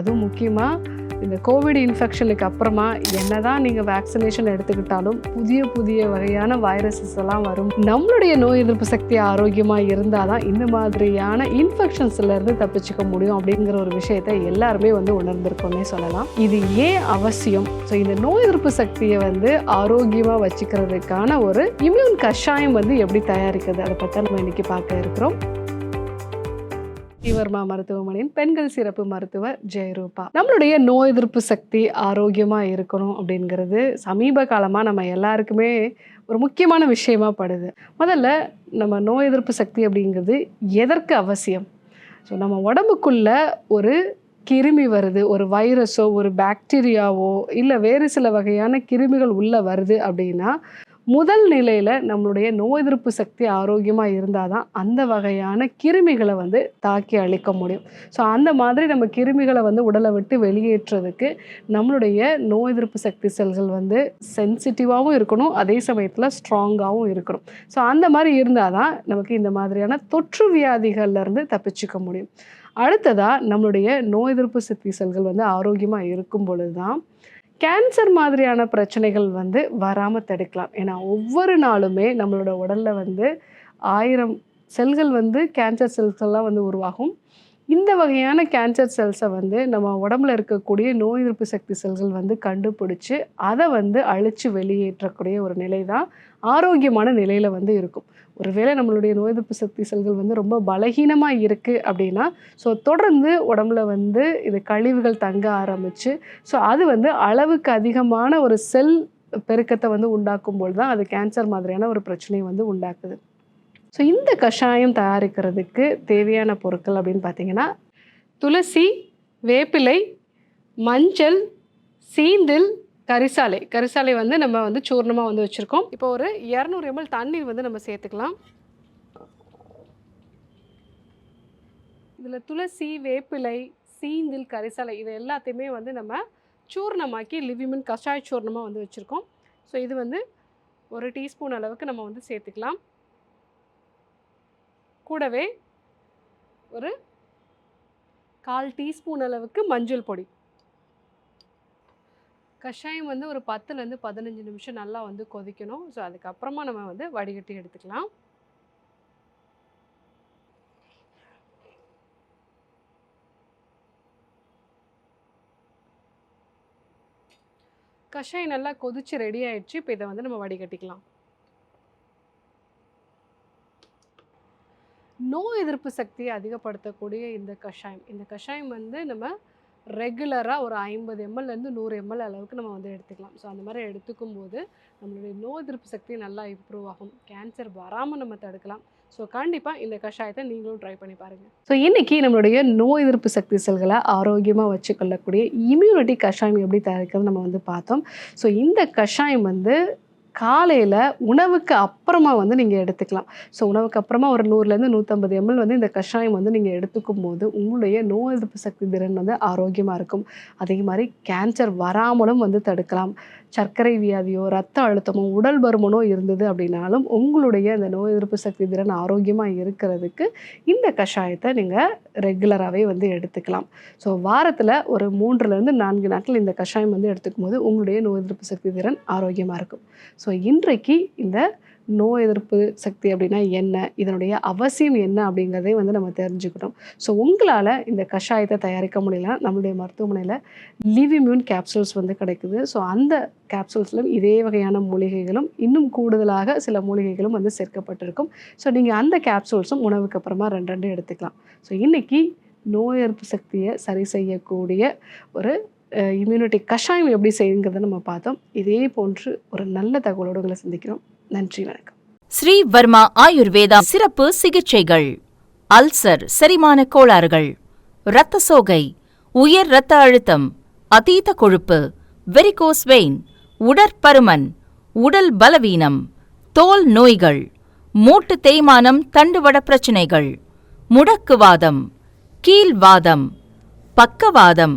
அதுவும் முக்கியமாக இந்த கோவிட் இன்ஃபெக்ஷனுக்கு அப்புறமா என்ன தான் நீங்கள் வேக்சினேஷன் எடுத்துக்கிட்டாலும் புதிய புதிய வகையான வைரஸஸ் எல்லாம் வரும். நம்மளுடைய நோய் எதிர்ப்பு சக்தி ஆரோக்கியமாக இருந்தால் தான் இந்த மாதிரியான இன்ஃபெக்ஷன்ஸ்லேருந்து தப்பிச்சுக்க முடியும் அப்படிங்கிற ஒரு விஷயத்தை எல்லாருமே வந்து உணர்ந்திருக்கோன்னே சொல்லலாம். இது ஏன் அவசியம்? ஸோ இந்த நோய் எதிர்ப்பு சக்தியை வந்து ஆரோக்கியமாக வச்சுக்கிறதுக்கான ஒரு இம்யூன் கஷாயம் வந்து எப்படி தயாரிக்கிறது? அதை பற்றி நம்ம இன்றைக்கி பார்க்க இருக்கிறோம். ஸ்ரீவர்மா மருத்துவமனையின் பெண்கள் சிறப்பு மருத்துவர் ஜெயரூபா. நம்மளுடைய நோய் எதிர்ப்பு சக்தி ஆரோக்கியமாக இருக்கணும் அப்படிங்கிறது சமீப காலமாக நம்ம எல்லாருக்குமே ஒரு முக்கியமான விஷயமா படுது. முதல்ல நம்ம நோய் எதிர்ப்பு சக்தி அப்படிங்கிறது எதற்கு அவசியம்? ஸோ நம்ம உடம்புக்குள்ள ஒரு கிருமி வருது ஒரு வைரஸோ ஒரு பாக்டீரியாவோ இல்லை வேறு சில வகையான கிருமிகள் உள்ளே வருது அப்படின்னா முதல் நிலையில் நம்மளுடைய நோய் எதிர்ப்பு சக்தி ஆரோக்கியமாக இருந்தால் தான் அந்த வகையான கிருமிகளை வந்து தாக்கி அழிக்க முடியும். ஸோ அந்த மாதிரி நம்ம கிருமிகளை வந்து உடலை விட்டு வெளியேற்றுறதுக்கு நம்மளுடைய நோய் எதிர்ப்பு சக்தி செல்கள் வந்து சென்சிட்டிவாகவும் இருக்கணும் அதே சமயத்தில் ஸ்ட்ராங்காகவும் இருக்கணும். ஸோ அந்த மாதிரி இருந்தால் தான் நமக்கு இந்த மாதிரியான தொற்று வியாதிகள்லேருந்து தப்பிச்சுக்க முடியும். அடுத்ததாக நம்மளுடைய நோய் எதிர்ப்பு சக்தி செல்கள் வந்து ஆரோக்கியமாக இருக்கும் பொழுது தான் கேன்சர் மாதிரியான பிரச்சனைகள் வந்து வராமல் தடுக்கலாம். ஏன்னா ஒவ்வொரு நாளுமே நம்மளோட உடலில் வந்து ஆயிரம் செல்கள் வந்து கேன்சர் செல்ஸ்லாம் வந்து உருவாகும். இந்த வகையான கேன்சர் செல்ஸை வந்து நம்ம உடம்புல இருக்கக்கூடிய நோய் எதிர்ப்பு சக்தி செல்கள் வந்து கண்டுபிடிச்சி அதை வந்து அழித்து வெளியேற்றக்கூடிய ஒரு நிலை தான் ஆரோக்கியமான நிலையில் வந்து இருக்கும். ஒருவேளை நம்மளுடைய நோய் எதிர்ப்பு சக்தி செல்கள் வந்து ரொம்ப பலகீனமாக இருக்குது அப்படின்னா ஸோ தொடர்ந்து உடம்புல வந்து இது கழிவுகள் தங்க ஆரம்பித்து ஸோ அது வந்து அளவுக்கு அதிகமான ஒரு செல் பெருக்கத்தை வந்து உண்டாக்கும் பொழுது தான் அது கேன்சர் மாதிரியான ஒரு பிரச்சனையை வந்து உண்டாக்குது. ஸோ இந்த கஷாயம் தயாரிக்கிறதுக்கு தேவையான பொருட்கள் அப்படின்னு பார்த்தீங்கன்னா துளசி வேப்பிலை மஞ்சள் சீந்தில் கரிசாலை. கரிசாலை வந்து நம்ம வந்து சூர்ணமாக வந்து வச்சுருக்கோம். இப்போ ஒரு இரநூறு எம்எல் தண்ணீர் வந்து நம்ம சேர்த்துக்கலாம். இதில் துளசி வேப்பிலை சீந்தில் கரிசாலை இது எல்லாத்தையுமே வந்து நம்ம சூர்ணமாக்கி லிவிமின் கஷாய சூர்ணமாக வந்து வச்சுருக்கோம். ஸோ இது வந்து ஒரு டீஸ்பூன் அளவுக்கு நம்ம வந்து சேர்த்துக்கலாம். கூடவே ஒரு கால் டீஸ்பூன் அளவுக்கு மஞ்சள் பொடி. கஷாயம் வந்து ஒரு பத்துலேருந்து பதினஞ்சு நிமிஷம் நல்லா வந்து கொதிக்கணும். ஸோ அதுக்கப்புறமா நம்ம வந்து வடிகட்டி எடுத்துக்கலாம். கஷாயம் நல்லா கொதிச்சு ரெடி ஆயிடுச்சு. இப்போ இதை வந்து நம்ம வடிகட்டிக்கலாம். நோய் எதிர்ப்பு சக்தியை அதிகப்படுத்தக்கூடிய இந்த கஷாயம். இந்த கஷாயம் வந்து நம்ம ரெகுலராக ஒரு ஐம்பது எம்எல்லேருந்து நூறு எம்எல் அளவுக்கு நம்ம வந்து எடுத்துக்கலாம். ஸோ அந்த மாதிரி எடுத்துக்கும் போது நம்மளுடைய நோய் எதிர்ப்பு சக்தி நல்லா இம்ப்ரூவ் ஆகும். கேன்சர் வராமல் நம்ம தடுக்கலாம். ஸோ கண்டிப்பாக இந்த கஷாயத்தை நீங்களும் ட்ரை பண்ணி பாருங்கள் ஸோ இன்றைக்கி நம்மளுடைய நோய் எதிர்ப்பு சக்தி செல்களை ஆரோக்கியமாக வச்சுக்கொள்ளக்கூடிய இம்யூனிட்டி கஷாயம் எப்படி தயாரிக்கிறது நம்ம வந்து பார்த்தோம். ஸோ இந்த கஷாயம் வந்து காலையில் உணவுக்கு அப்புறமா வந்து நீங்கள் எடுத்துக்கலாம். ஸோ உணவுக்கு அப்புறமா ஒரு நூறுலேருந்து நூற்றம்பது எம்எல் வந்து இந்த கஷாயம் வந்து நீங்கள் எடுத்துக்கும் போது உங்களுடைய நோய் எதிர்ப்பு சக்தி திறன் வந்து ஆரோக்கியமாக இருக்கும். அதே மாதிரி கேன்சர் வராமலும் வந்து தடுக்கலாம். சர்க்கரை வியாதியோ ரத்த அழுத்தமோ உடல் பருமனோ இருந்தது அப்படின்னாலும் உங்களுடைய அந்த நோய் எதிர்ப்பு சக்தி திறன் ஆரோக்கியமாக இருக்கிறதுக்கு இந்த கஷாயத்தை நீங்கள் ரெகுலராகவே வந்து எடுத்துக்கலாம். ஸோ வாரத்தில் ஒரு மூன்றுலேருந்து நான்கு நாட்கள் இந்த கஷாயம் வந்து எடுத்துக்கும் போது உங்களுடைய நோய் எதிர்ப்பு சக்தி திறன் ஆரோக்கியமாக இருக்கும். ஸோ ஸோ இன்றைக்கு இந்த நோய் எதிர்ப்பு சக்தி அப்படின்னா என்ன? இதனுடைய அவசியம் என்ன அப்படிங்கிறதையும் வந்து நம்ம தெரிஞ்சுக்கிட்டோம் ஸோ உங்களால் இந்த கஷாயத்தை தயாரிக்க முடியல நம்மளுடைய மருத்துவமனையில் லிவிமியூன் கேப்சூல்ஸ் வந்து கிடைக்குது. ஸோ அந்த கேப்சூல்ஸ்லையும் இதே வகையான மூலிகைகளும் இன்னும் கூடுதலாக சில மூலிகைகளும் வந்து சேர்க்கப்பட்டிருக்கும். ஸோ நீங்கள் அந்த கேப்சூல்ஸும் உணவுக்கு அப்புறமா ரெண்டு ரெண்டு எடுத்துக்கலாம். ஸோ இன்றைக்கி நோய் எதிர்ப்பு சக்தியை சரி செய்யக்கூடிய ஒரு இம்யூனிட்டி கஷாயம் எப்படி செய்யுங்கிறத நம்ம பார்த்தோம். இதே போன்று ஒரு நல்ல தகவலோடு உங்களை சந்திக்கிறோம். நன்றி வணக்கம். ஸ்ரீ வர்மா ஆயுர்வேதா சிறப்பு சிகிச்சைகள். அல்சர் செரிமான கோளாறுகள். இரத்த சோகை உயர் இரத்த அழுத்தம் அதீத கொழுப்பு வெரிகோஸ் வெயின் உடற்பருமன் உடல் பலவீனம் தோல் நோய்கள் மூட்டு தேய்மானம் தண்டுவட பிரச்சினைகள் முடக்குவாதம் கீழ்வாதம் பக்கவாதம்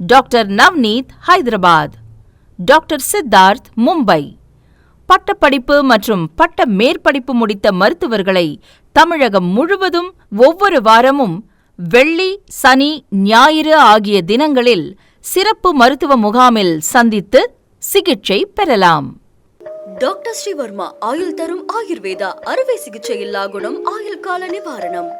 doctor Navneet Hyderabad doctor Siddharth Mumbai பட்டப்படிப்பு மற்றும் பட்ட மேற்படிப்பு முடித்த மருத்துவர்களை தமிழகம் முழுவதும் ஒவ்வொரு வாரமும் வெள்ளி சனி ஞாயிறு ஆகிய தினங்களில் சிறப்பு மருத்துவ முகாமில் சந்தித்து சிகிச்சை பெறலாம். டாக்டர் ஸ்ரீவர்மா ஆயுள் தரும் ஆயுர்வேதா அறுவை சிகிச்சை இல்லா குணம் ஆயுள் கால நிவாரணம்.